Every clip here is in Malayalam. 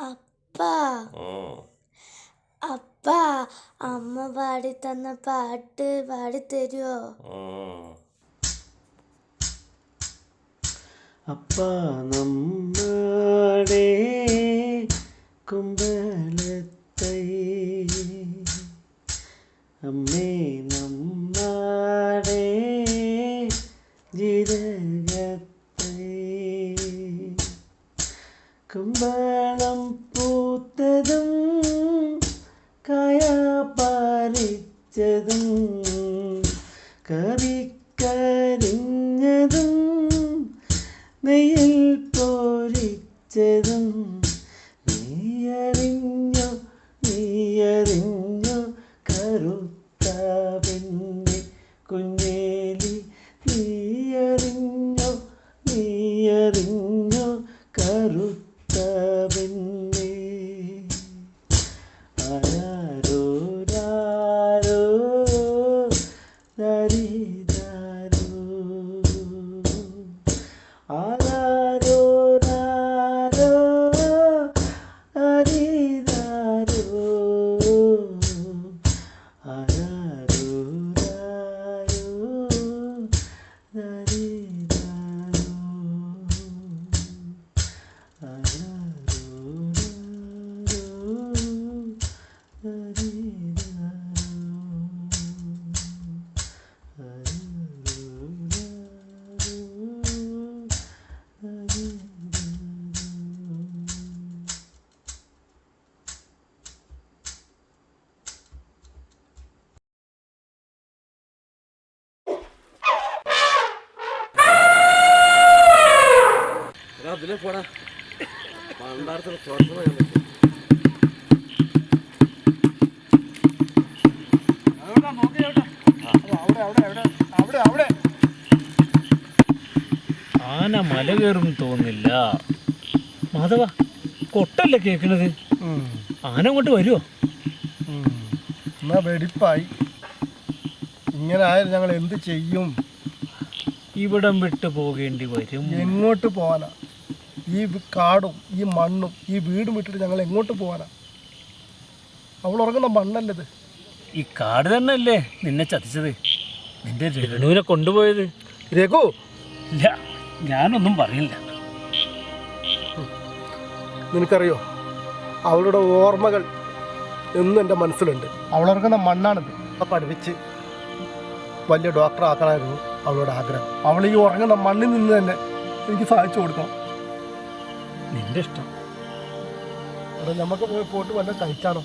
അപ്പാ. അപ്പ അമ്മ പാടി തന്ന പാട്ട് പാടി തരുവോ അപ്പ നമ്മടെ കുമ്പളത്തൈ അമ്മേ നമ്മടെ ജീരകത്തൈ. കുമ്പളം പാലിച്ചതും കറിക്കരിഞ്ഞതും para അതിലെ പോടാ. പണ്ടാരത്തിന് തുറന്നു ഞാൻ പറ്റും ആന മല കയറും തോന്നില്ല. മാധവ കൊട്ടല്ലേ കേക്കണത് ആന അങ്ങോട്ട് വരുമോ എന്നാ വെടിപ്പായി. ഇങ്ങനെ ആയാലും ഞങ്ങൾ എന്ത് ചെയ്യും? ഇവിടം വിട്ടു പോകേണ്ടി വരും. എങ്ങോട്ട് പോവാനാ? ഈ കാടും ഈ മണ്ണും ഈ വീടും വിട്ടിട്ട് ഞങ്ങൾ എങ്ങോട്ട് പോകാനാ അവൾ ഉറങ്ങുന്ന മണ്ണല്ലത്. ഈ കാട് തന്നെ അല്ലേ നിന്നെ ചതിച്ചത്? നിന്റെ രഘുവിനെ കൊണ്ടുപോയത്. രഘു! ഇല്ല ഞാനൊന്നും പറയില്ല. നിനക്കറിയോ? അവളുടെ ഓർമ്മകൾ എന്നും എന്റെ മനസ്സിലുണ്ട്. അവളുറങ്ങുന്ന മണ്ണാണിത്. ആ പഠിപ്പിച്ച് വലിയ ഡോക്ടർ ആക്കണമായിരുന്നു അവളുടെ ആഗ്രഹം. അവൾ ഈ ഉറങ്ങുന്ന മണ്ണിൽ നിന്ന് തന്നെ എനിക്ക് സഹായിച്ചു കൊടുക്കണം. നിന്റെ ഇഷ്ടം. നമുക്ക് പോയി പോയിട്ട് വല്ല കഴിച്ചാലോ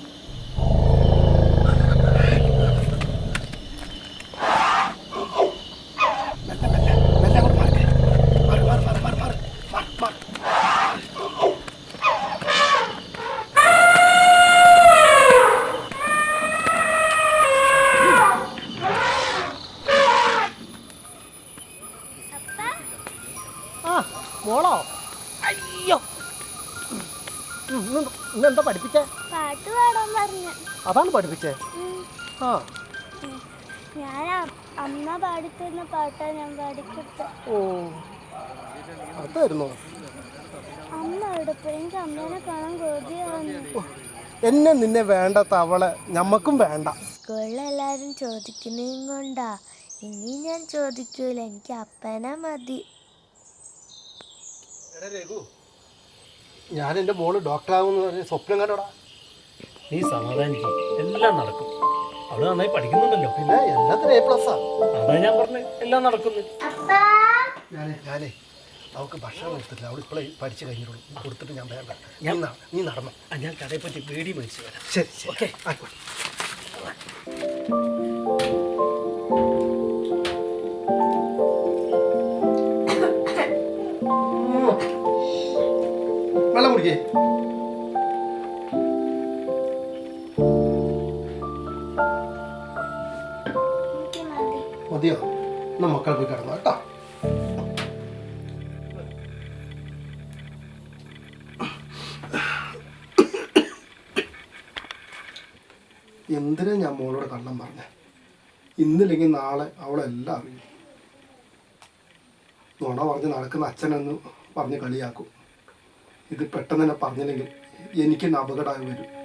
അതാണ് പഠിപ്പിച്ചേ. ആ. ഞാൻ അ- അമ്മ പാടിത്തന്ന പാട്ടാ ഞാൻ പാടിക്കൊടുത്ത. ഓ. അതായിരുന്നോ? അമ്മ അവിടെ പോയി. എനിക്ക് അമ്മേനെ കാണാൻ കൊതിയാവുന്നു. എന്നെ നിന്നെ വേണ്ട തവളെ ഞമ്മക്കും വേണ്ട. സ്കൂളിലെല്ലാരും ചോദിക്കുന്നതും കൊണ്ടാ. ഇനി ഞാൻ ചോദിക്കൂല. എനിക്ക് അപ്പനെ മതി. ഞാൻ എന്റെ മോൾ ഡോക്ടറാകുമെന്ന് പറഞ്ഞ് സ്വപ്നം കണ്ടോടാ. നീ സമാധാനിക്കും എല്ലാം നടക്കും. അവൾ നന്നായി പഠിക്കുന്നുണ്ടല്ലോ. പിന്നെ എല്ലാത്തിനും എ പ്ലസ്സാ അതാ ഞാൻ പറഞ്ഞു. എല്ലാം നടക്കുന്നു. ഞാനേ ഞാനേ അവൾക്ക് ഭക്ഷണം കൊടുത്തിട്ടില്ല അവൾ ഇപ്പോഴേ പഠിച്ചു കഴിഞ്ഞിട്ടുള്ളൂ. കൊടുത്തിട്ട് ഞാൻ വേണ്ട. ഞാൻ ന- നീ നടന്നു. ആ, ഞാൻ കടയെ പറ്റി പേടി മേടിച്ചു വരാം. ശരി ഓക്കെ. ആയിക്കോട്ടെ. വെള്ളം കുടിക്കേ. എന്നാ മക്കൾ പോയി കിടന്നു കേട്ടോ. എന്തിനാ ഞാൻ മോളോട് കള്ളം പറഞ്ഞ? ഇന്നില്ലെങ്കിൽ നാളെ അവളെല്ലാം അറിയും. നുണ പറഞ്ഞ് നടക്കുന്ന അച്ഛനെന്ന് പറഞ്ഞ് കളിയാക്കും. ഇത് പെട്ടെന്ന് തന്നെ പറഞ്ഞില്ലെങ്കിൽ എനിക്കിന്ന് അപകടമായി വരും.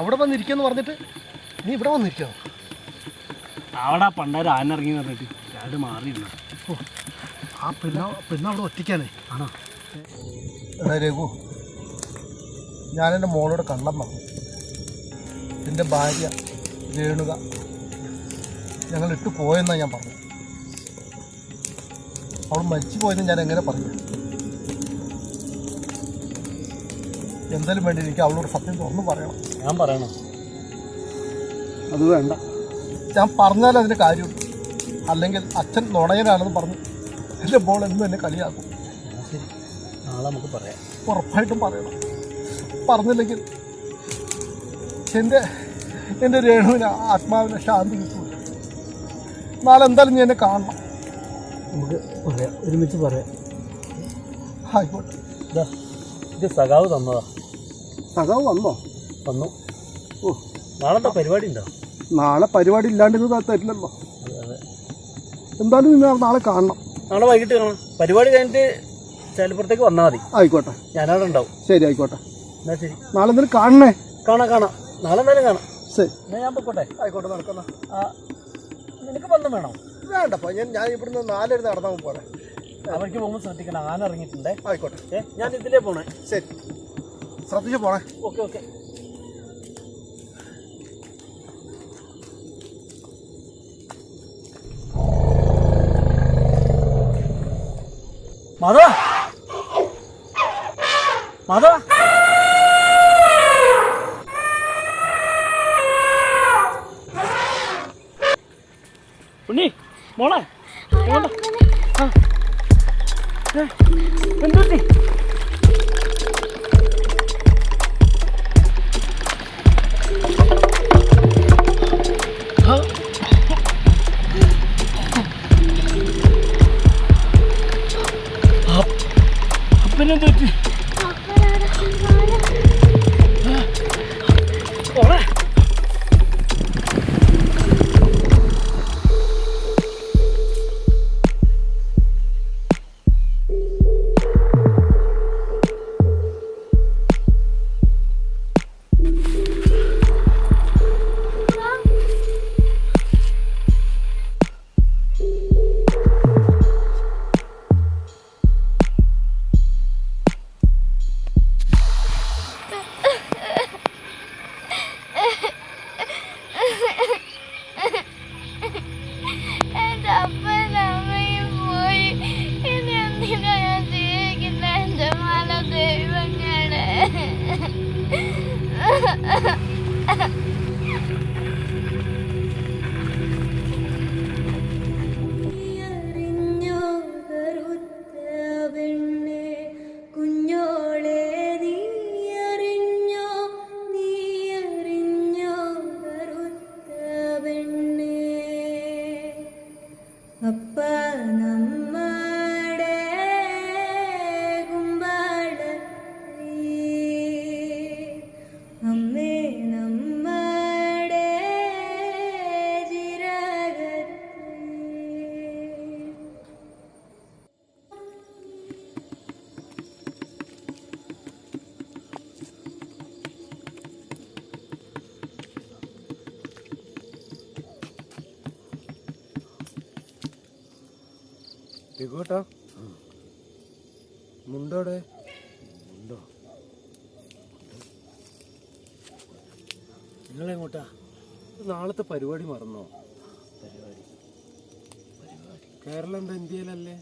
അവിടെ വന്നിരിക്കുമെന്ന് പറഞ്ഞിട്ട് നീ ഇവിടെ വന്നിരിക്കോ അവിടെ പണ്ടാരം ആനിറങ്ങി പറഞ്ഞിട്ട് രണ്ട് മാറിയിരുന്നു ആ പെണ്ണ പെണ്ണ അവിടെ ഒറ്റയ്ക്കാണേ. ആണോ? എടാ രഘു ഞാനെന്റെ മോളോട് കള്ളം പറഞ്ഞു. എന്റെ ഭാര്യ രേണുക ഞങ്ങൾ ഇട്ട് പോയെന്നാണ് ഞാൻ പറഞ്ഞത് അവൾ മരിച്ചു പോയെന്ന് ഞാൻ എങ്ങനെ പറഞ്ഞു? എന്തായാലും വേണ്ടി എനിക്ക് അവളോട് സത്യം തുറന്നു പറയണം. ഞാൻ പറയണം. അത് വേണ്ട. ഞാൻ പറഞ്ഞാൽ അതിന് കാര്യമുണ്ട്. അല്ലെങ്കിൽ അച്ഛൻ നുണയനാണെന്ന് പറഞ്ഞു എന്റെ ബോൾ എന്നും എന്നെ കളിയാക്കും. ശരി. നാളെ നമുക്ക് പറയാം. ഉറപ്പായിട്ടും പറയണം. പറഞ്ഞില്ലെങ്കിൽ എന്റെ എന്റെ രേണുവിന് ആത്മാവിന് ശാന്തി കിട്ടൂല. നാളെ എന്തായാലും നീ എന്നെ കാണണം. നമുക്ക് പറയാം. ഒരുമിച്ച് പറയാം. ആയിക്കോട്ടെ. ഇതാ സഖാവ് തന്നതാ. സഖാവ് വന്നോ? വന്നു. ഓ. നാളെ എന്താ പരിപാടി ഉണ്ടോ നാളെ പരിപാടി ഇല്ലാണ്ട് ഇത് തരില്ലല്ലോ എന്തായാലും നീ നാളെ കാണണം. നാളെ വൈകിട്ട് കാണാം. പരിപാടി കഴിഞ്ഞിട്ട് ചേലപ്പുറത്തേക്ക് വന്നാൽ മതി. ആയിക്കോട്ടെ. ഞാനവിടെ ഉണ്ടാവും. ശരി ആയിക്കോട്ടെ. എന്നാ ശരി. നാളെ എന്തെങ്കിലും കാണണേ. കാണാം കാണാം. നാളെ എന്തായാലും കാണാം. ശരി. എന്നാ ഞാൻ പൊക്കോട്ടെ. ആയിക്കോട്ടെ നടക്കുന്ന ആ നിനക്ക് ബന്ധം വേണോ? വേണ്ടപ്പോ ഞാൻ ഞാൻ ഇവിടുന്ന് നാലര നടന്നാൽ പോലെ അവർക്ക് പോകുമ്പോൾ ശ്രദ്ധിക്കണം. ആന ഇറങ്ങിയിട്ടുണ്ട്. ആയിക്കോട്ടെ. ഞാൻ ഇതിലേ പോണേ. ശരി. ശ്രദ്ധിച്ചു പോണേ. Okay okay. മാധവ? മാധവ? ഉണ്ണി മോളെ. രഘുവേട്ടാ മുണ്ടോടെ ഉണ്ടോ നിങ്ങളെങ്ങോട്ടാ നാളത്തെ പരിപാടി മറന്നോ? പരിപാടി. കേരളം എന്താ ഇന്ത്യയിലല്ലേ?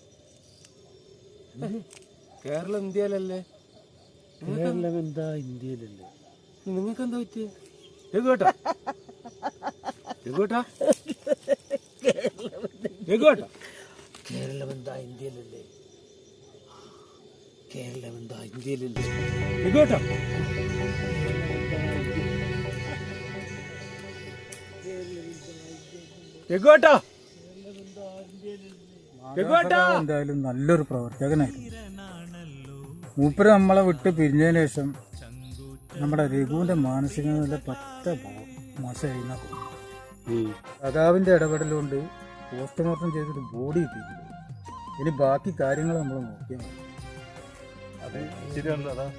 കേരളം ഇന്ത്യയിലല്ലേ? കേരളം എന്താ ഇന്ത്യയിലല്ലേ? നിങ്ങൾക്ക് എന്താ പറ്റിയ? രഘുവേട്ടാ രഘുവേട്ടാ രഘുവേട്ടാ എന്താ ഇന്ത്യയിലല്ലേ? കേരളം എന്താ ഇന്ത്യയിലല്ലേ? സഖാവ് എന്തായാലും നല്ലൊരു പ്രവർത്തകനായിരുന്നു മൂപ്പര് നമ്മളെ വിട്ട് പിരിഞ്ഞതിന് ശേഷം നമ്മുടെ രഘുവിന്റെ മാനസിക നില പറ്റ മോശമായി. എന്നാ തോന്നുന്നു. സഖാവിന്റെ ഇടപെടലുകൊണ്ട് പോസ്റ്റ്മോർട്ടം ചെയ്തിട്ട് ബോഡി കിട്ടിയിട്ടുണ്ട് ഇനി ബാക്കി കാര്യങ്ങൾ നമ്മൾ നോക്കിയാൽ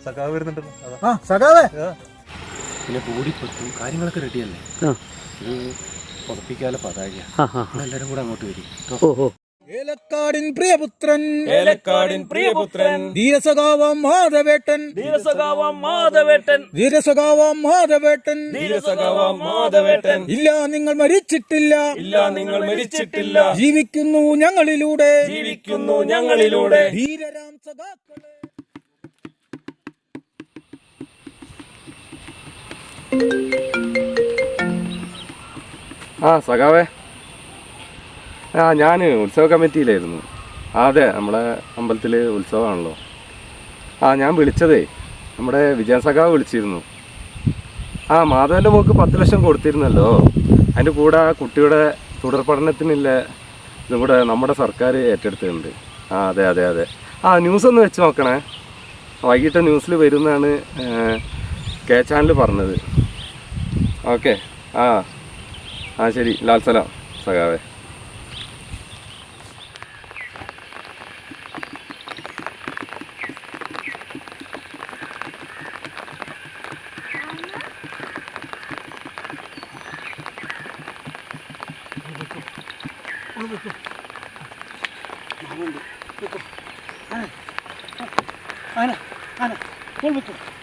സഖാവ് വരുന്നുണ്ടല്ലോ അതാ. ആ സഖാവേ. പിന്നെ ബോഡിപ്പെട്ടു കാര്യങ്ങളൊക്കെ റെഡിയല്ലേ ഇത് പുറപ്പിക്കാല പതാക എല്ലാരും കൂടെ അങ്ങോട്ട് വരും. ഏലക്കാടിൻ പ്രിയപുത്രൻ. ഏലക്കാടിൻ പ്രിയപുത്രൻ. ധീരസഖാവാം മാധവേട്ടൻ. ധീരസഖാവാം മാധവേട്ടൻ. ധീരസഖാവാം മാധവേട്ടൻ. ധീരസഖാവാം മാധവേട്ടൻ. ഇല്ല നിങ്ങൾ മരിച്ചിട്ടില്ല. ഇല്ല നിങ്ങൾ മരിച്ചിട്ടില്ല. ജീവിക്കുന്നു ഞങ്ങളിലൂടെ. ജീവിക്കുന്നു ഞങ്ങളിലൂടെ. ധീരരാം സഖാക്കളെ. ആ സഖാവേ. ആ ഞാൻ ഉത്സവ കമ്മിറ്റിയിലായിരുന്നു. ആ അതെ നമ്മളെ അമ്പലത്തിൽ ഉത്സവമാണല്ലോ ആ ഞാൻ വിളിച്ചതേ നമ്മുടെ വിജയസഖാവ് വിളിച്ചിരുന്നു. ആ മാധവന്റെ മോക്ക് പത്ത് ലക്ഷം കൊടുത്തിരുന്നല്ലോ. അതിന്റെ കൂടെ ആ കുട്ടിയുടെ തുടർ പഠനത്തിനുള്ള ഇതും കൂടെ നമ്മുടെ സർക്കാർ ഏറ്റെടുത്തിട്ടുണ്ട്. ആ അതെ അതെ അതെ. ആ ന്യൂസ് ഒന്ന് വെച്ച് നോക്കണേ. വൈകിട്ട് ന്യൂസിൽ വരുന്നതാണ് കെ ചാനൽ പറഞ്ഞത്. ഓക്കെ. ആ. ആ ശരി. Ana, Ana, Ana, Ana, Ana, Ana,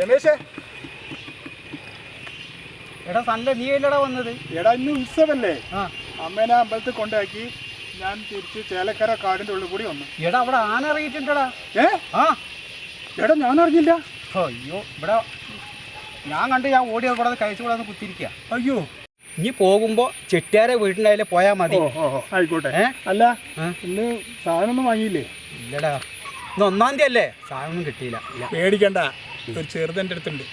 രമേശേ. എടാ നല്ല നീ അല്ലടാ വന്നത്? എടാ ഇന്ന് ഉത്സവല്ലേ. അമ്മേനെ അമ്പലത്തിൽ കൊണ്ടാക്കി ഞാൻ തിരിച്ച് ചേലക്കര കാടിന്റെ ഉള്ളിൽ കൂടി വന്നു. എടാ അവിടെ ആന അറിയിച്ചിട്ടടാ ഏ? ആ. എടാ ഞാൻ അറിഞ്ഞില്ല. അയ്യോ ഇവിടെ ഞാൻ കണ്ട് ഞാൻ ഓടി അവിടെ കഴിച്ചു കൂടാന്ന് കുത്തിരിക്കുക അയ്യോ. ഇനി പോകുമ്പോ ചെട്ടിയാരെ വീട്ടിന്റെ പോയാ മതി. ആയിക്കോട്ടെ. അല്ല ഇന്ന് സാധനം ഒന്നും വാങ്ങിയില്ലേ? ഇല്ലടാ. ഇന്ന് ഒന്നാം തീയതി അല്ലേ? സാധനം ഒന്നും കിട്ടിയില്ല പേടിക്കണ്ട. ഒരു ചെറുത് എന്റെ അടുത്തുണ്ട്.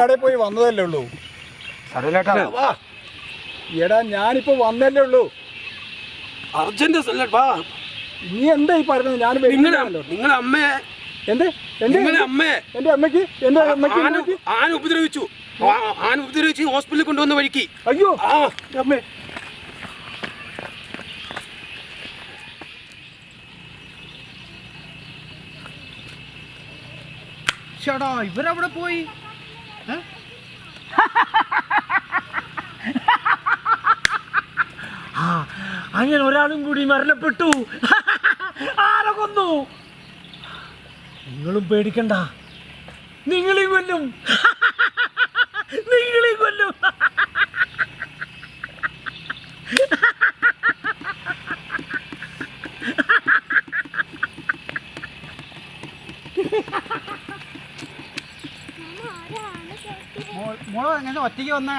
കടയിൽ പോയി വന്നതല്ലേ ഉള്ളൂ. എടാ ഞാനിപ്പോ വന്നല്ലേ ഉള്ളൂ. അർജന്റ് വാ. നീ എന്താ ഈ പറഞ്ഞത് ഞാൻ. നിങ്ങളുടെ അമ്മയെ എന്ത്? എന്റെ അമ്മയ്ക്ക്? എന്റെ അമ്മയ്ക്ക് ആന ഉപദ്രവിച്ചു. ആ- ആന ഉപദ്രവിച്ച് ഹോസ്പിറ്റലിൽ കൊണ്ടുവന്ന വഴിക്ക്. അയ്യോ. ആ. അമ്മേ. ചേടാ ഇവരവിടെ പോയി? അങ്ങനെ ഒരാളും കൂടി മരണപ്പെട്ടു. ആരെ കൊന്നു. നിങ്ങളും പേടിക്കണ്ട. നിങ്ങളീ കൊല്ലും. നിങ്ങളീ കൊല്ലും. മോൾ എങ്ങനെ ഒറ്റയ്ക്ക് വന്നേ?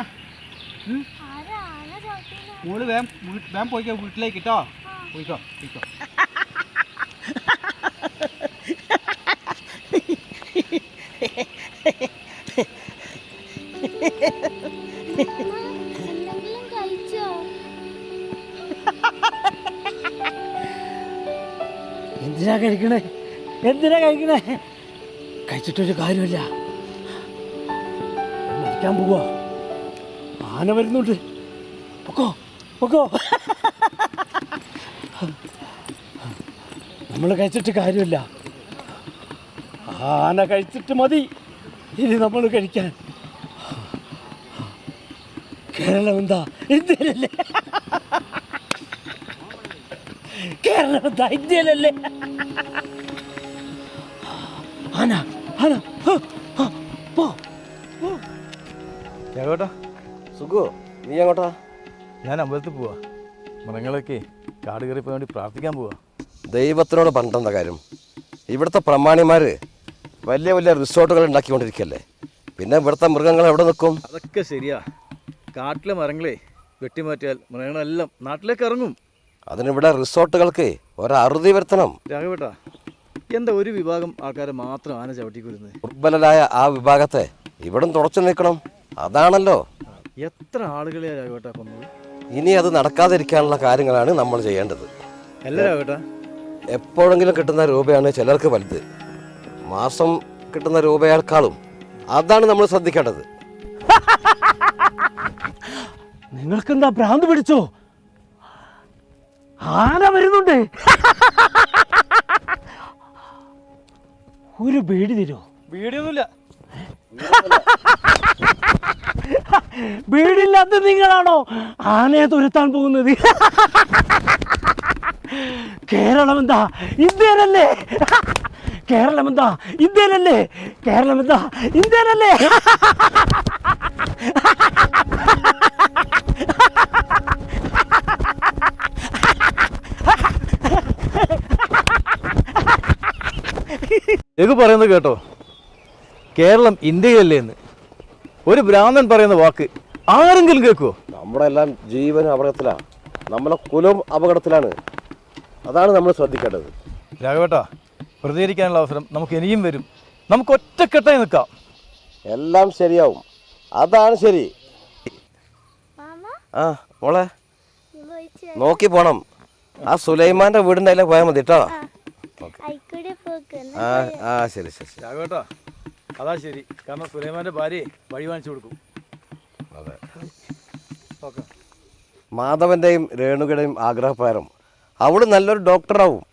മോൾ വേം വീ- വേം പോയിക്കോ വീട്ടിലേക്ക് കേട്ടോ പോയിക്കോ പോയിക്കോ. എന്തിനാ കഴിക്കണേ? എന്തിനാ കഴിക്കണേ? കഴിച്ചിട്ടൊരു കാര്യമില്ല. മരിക്കാൻ പോവാ. ആന വരുന്നുണ്ട്. പൊക്കോ പൊക്കോ. നമ്മൾ കഴിച്ചിട്ട് കാര്യമില്ല. ആന കഴിച്ചിട്ട് മതി. ഇനി നമ്മൾ കഴിക്കാൻ. കേരളം എന്താ? ഇന്ത്യയിലല്ലേ? കേരളം ഇന്ത്യയിലല്ലേ ആന ആന പോ. രാഘവേട്ടാ സുഖോ? നീ എങ്ങോട്ടാ? ഞാൻ അമ്പലത്തിൽ പോവാ. മൃഗങ്ങളൊക്കെ കാട് കയറിപ്പോ വേണ്ടി പ്രാർത്ഥിക്കാൻ പോവാ. ദൈവത്തിനോട് പണ്ടെന്താ കാര്യം? ഇവിടുത്തെ പ്രമാണിമാർ വലിയ വലിയ റിസോർട്ടുകൾ ഉണ്ടാക്കിക്കൊണ്ടിരിക്കല്ലേ? പിന്നെ ഇവിടുത്തെ മൃഗങ്ങൾ എവിടെ നിൽക്കും? അതൊക്കെ ശരിയാ. കാട്ടിലെ മരങ്ങളെ വെട്ടിമാറ്റിയാൽ മൃഗങ്ങളെല്ലാം നാട്ടിലേക്ക് ഇറങ്ങും. അതിനിവിടെ റിസോർട്ടുകൾക്ക് ഒരറുതി വരുത്തണം. രാഘവേട്ടാ എന്താ ഒരു വിഭാഗം ആൾക്കാരെ മാത്രം ആന ചവിട്ടിക്കൊരുന്നത് ദുർബലരായ ആ വിഭാഗത്തെ ഇവിടം തുടച്ചു നിൽക്കണം അതാണല്ലോ. എത്ര ആളുകളെ രാഘവേട്ടാ കൊന്നത്? ഇനി അത് നടക്കാതിരിക്കാനുള്ള കാര്യങ്ങളാണ് നമ്മൾ ചെയ്യേണ്ടത്. അല്ല രാഘവേട്ടാ. എപ്പോഴെങ്കിലും കിട്ടുന്ന രൂപയാണ് ചിലർക്ക് വലുത്. മാസം കിട്ടുന്ന രൂപയേക്കാളും അതാണ് നമ്മൾ ശ്രദ്ധിക്കേണ്ടത്. നിങ്ങൾക്കെന്താ ഭ്രാന്ത് പിടിച്ചോ? ആന വരുന്നുണ്ട്? ഒരു ബീഡി തരുമോ വീടിയൊന്നുമില്ല ബീഡില്ലാത്ത നിങ്ങളാണോ? ആനയെ തുരത്താൻ പോകുന്നത്. കേരളം എന്താ ഇന്ത്യയിലല്ലേ? കേരളം എന്താ ഇന്ത്യയിലല്ലേ? കേരളം എന്താ ഇന്ത്യയിലല്ലേ? രഘു പറയുന്നത് കേട്ടോ കേരളം ഇന്ത്യയല്ലേ എന്ന്. ഒരു ഭ്രാന്തൻ പറയുന്ന വാക്ക് ആരെങ്കിലും കേൾക്കുമോ നമ്മുടെ എല്ലാം ജീവൻ അപകടത്തിലാണ് നമ്മളെ കുലം അപകടത്തിലാണ്. അതാണ് നമ്മൾ ശ്രദ്ധിക്കേണ്ടത്. രാഘവേട്ടാ പ്രതികരിക്കാനുള്ള അവസരം നമുക്ക് ഇനിയും വരും. നമുക്ക് ഒറ്റക്കെട്ടായി നിൽക്കാം. എല്ലാം ശരിയാവും. അതാണ് ശരി. മാമ? ആ മോളെ. നോക്കി പോണം. ആ സുലൈമാന്റെ വീടിന്റെ അതിലെ പോയാൽ മതി കേട്ടോ. ആ ആ ശരി ശരി ശരി. രാഘവേട്ടാ അതാ ശരി. കാരണം സുലൈമാന്റെ ഭാര്യയെ വഴി വാങ്ങിച്ചു കൊടുക്കും. അതെ. ഓക്കെ. മാധവന്റെയും രേണുകയുടെയും ആഗ്രഹപ്രകാരം അവൾ നല്ലൊരു ഡോക്ടറാവും.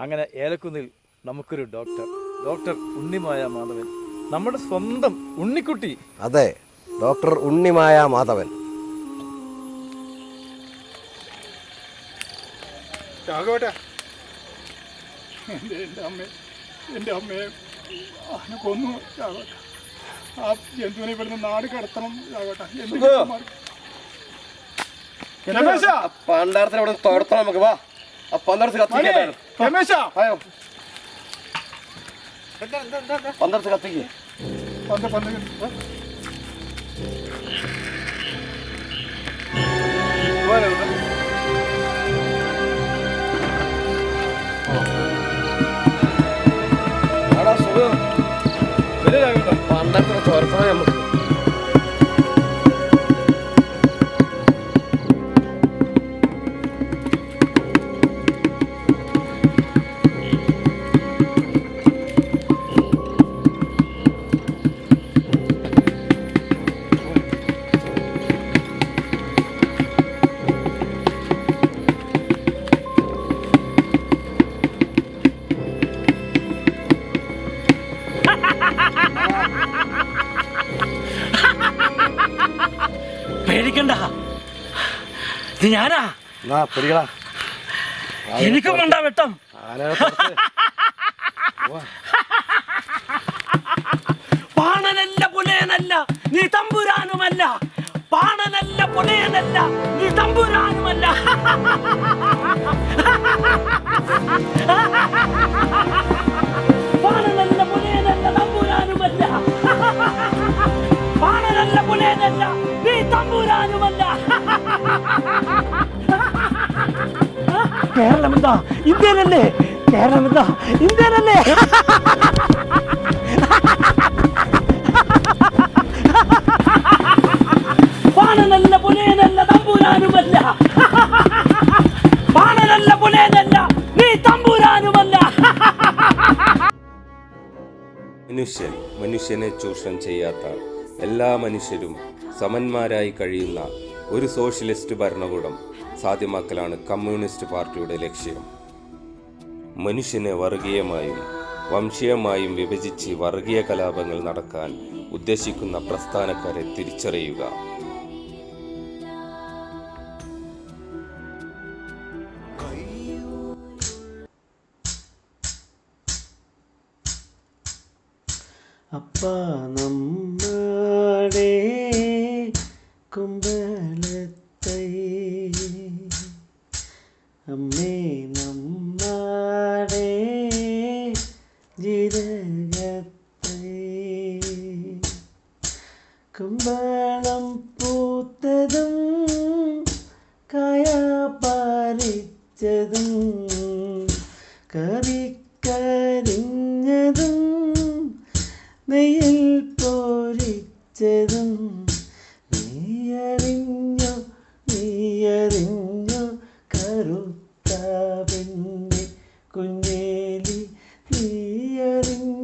അങ്ങനെ ഏലക്കുന്നിൽ നമുക്കൊരു ഡോക്ടർ. ഡോക്ടർ ഉണ്ണിമായ മാധവൻ. നമ്മുടെ സ്വന്തം ഉണ്ണിക്കുട്ടി. അതെ ഡോക്ടർ ഉണ്ണിമായ മാധവൻ. രാഘവട്ടെ എന്റെ എന്റെ അമ്മ എന്റെ അമ്മയെ ആന കൊന്നു. രാഘവട്ട ആ ജന്തുവിനെ ഇവിടുന്ന് നാട് കടത്തണം. രാഘവട്ട പണ്ടാരത്തിന് അവിടെ തോർത്തണം നമുക്ക്. വാ. ആ പന്തടത്ത് കത്തിക്കാൻ രമേശ! പന്തടത്ത് കത്തിക്ക്. പന്ത് പന്ത് ആടാ പണ്ടത്തിന് തോർത്തണം നമുക്ക് പേടിക്കണ്ട ഞാനാ? പിടികളാ എനിക്കും വേണ്ട വെട്ടം. എന്താ ഇന്ത്യയിലല്ലേ? കേരളം എന്താ മനുഷ്യൻ മനുഷ്യനെ ചൂഷണം ചെയ്യാത്ത എല്ലാ മനുഷ്യരും സമന്മാരായി കഴിയുന്ന ഒരു സോഷ്യലിസ്റ്റ് ഭരണകൂടം. സാധ്യമാക്കലാണ് കമ്മ്യൂണിസ്റ്റ് പാർട്ടിയുടെ ലക്ഷ്യം. മനുഷ്യനെ വർഗീയമായും വംശീയമായും വിഭജിച്ച് വർഗീയ കലാപങ്ങൾ നടക്കാൻ ഉദ്ദേശിക്കുന്ന പ്രസ്ഥാനക്കാരെ തിരിച്ചറിയുക. അപ്പ നമ്മുടെ കുമ്പളത്തൈ അമ്മേ നമ്മുടെ ജീരകത്തൈ